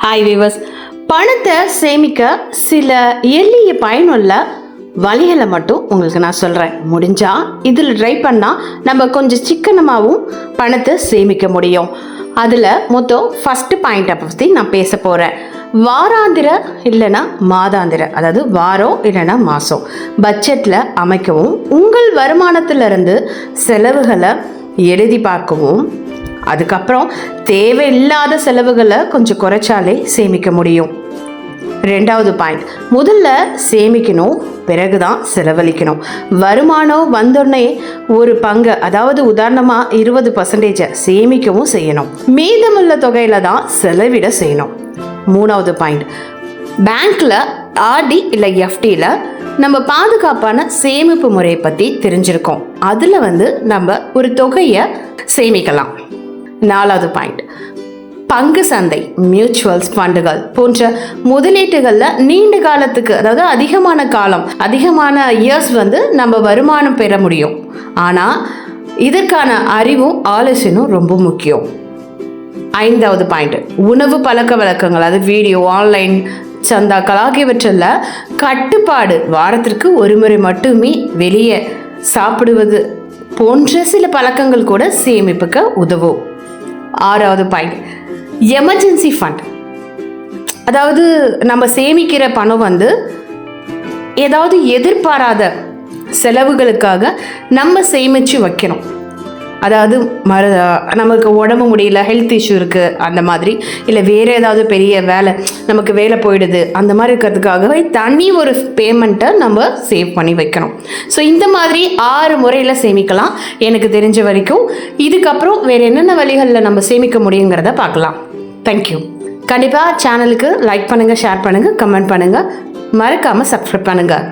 Hi viewers பணத்தை சேமிக்க சில எளிய பயனுள்ள வழிகளை மட்டும் உங்களுக்கு நான் சொல்கிறேன் முடிஞ்சால் இதில் ட்ரை பண்ணால் நம்ம கொஞ்சம் சிக்கனமாகவும் பணத்தை சேமிக்க முடியும். அதில் மொத்தம் ஃபஸ்ட்டு பாயிண்ட்டை பற்றி நான் பேச போகிறேன் வாராந்திர இல்லைன்னா மாதாந்திர அதாவது வாரம் இல்லைன்னா மாதம் பட்ஜெட்டில் அமைக்கவும் உங்கள் வருமானத்திலிருந்து செலவுகளை எழுதி பார்க்கவும் அதுக்கப்புறம் தேவையில்லாத செலவுகளை கொஞ்சம் குறைச்சாலே சேமிக்க முடியும். ரெண்டாவது பாயிண்ட் முதல்ல சேமிக்கணும் பிறகு தான் செலவழிக்கணும். வருமானம் வந்தோடனே ஒரு பங்கு அதாவது உதாரணமாக இருபது பர்சன்டேஜை சேமிக்கவும் செய்யணும். மீதமுள்ள தொகையில தான் செலவிட செய்யணும். மூணாவது பாயிண்ட் பேங்க்ல ஆர்டி இல்லை எஃப்டியில் நம்ம பாதுகாப்பான சேமிப்பு முறையை பற்றி தெரிஞ்சிருக்கோம். அதில் வந்து நம்ம ஒரு தொகையை சேமிக்கலாம். நாலாவது பாயிண்ட் பங்கு சந்தை மியூச்சுவல்ஸ் ஃபண்டுகள் போன்ற முதலீட்டுகளில் நீண்ட காலத்துக்கு அதாவது அதிகமான காலம் அதிகமான இயர்ஸ் வந்து நம்ம வருமானம் பெற முடியும். ஆனால் இதற்கான அறிவும் ஆலோசனையும் ரொம்ப முக்கியம். ஐந்தாவது பாயிண்ட் உணவு பழக்க வழக்கங்கள் அது வீடியோ ஆன்லைன் சந்தாக்கள் ஆகியவற்றில் கட்டுப்பாடு வாரத்திற்கு ஒரு முறை மட்டுமே வெளியே சாப்பிடுவது போன்ற சில பழக்கங்கள் கூட சேமிப்புக்கு உதவும். ஆறாவது பாயிண்ட் எமர்ஜென்சி ஃபண்ட் அதாவது நம்ம சேமிக்கிற பணம் வந்து ஏதாவது எதிர்பாராத செலவுகளுக்காக நம்ம சேமித்து வைக்கணும். அதாவது மரு நமக்கு உடம்பு முடியல ஹெல்த் இஷ்யூ இருக்குது அந்த மாதிரி. இல்லை வேறு ஏதாவது பெரிய வேலை நமக்கு வேலை போயிடுது அந்த மாதிரி இருக்கிறதுக்காகவே தனி ஒரு பேமெண்ட்டை நம்ம சேவ் பண்ணி வைக்கணும். ஸோ இந்த மாதிரி ஆறு முறையில் சேமிக்கலாம் எனக்கு தெரிஞ்ச வரைக்கும். இதுக்கப்புறம் வேறு என்னென்ன வழிகளில் நம்ம சேமிக்க முடியுங்கிறத பார்க்கலாம். தேங்க்யூ கண்டிப்பாக சேனலுக்கு லைக் பண்ணுங்கள் ஷேர் பண்ணுங்கள் கமெண்ட் பண்ணுங்கள் மறக்காமல் சப்ஸ்கிரைப் பண்ணுங்கள்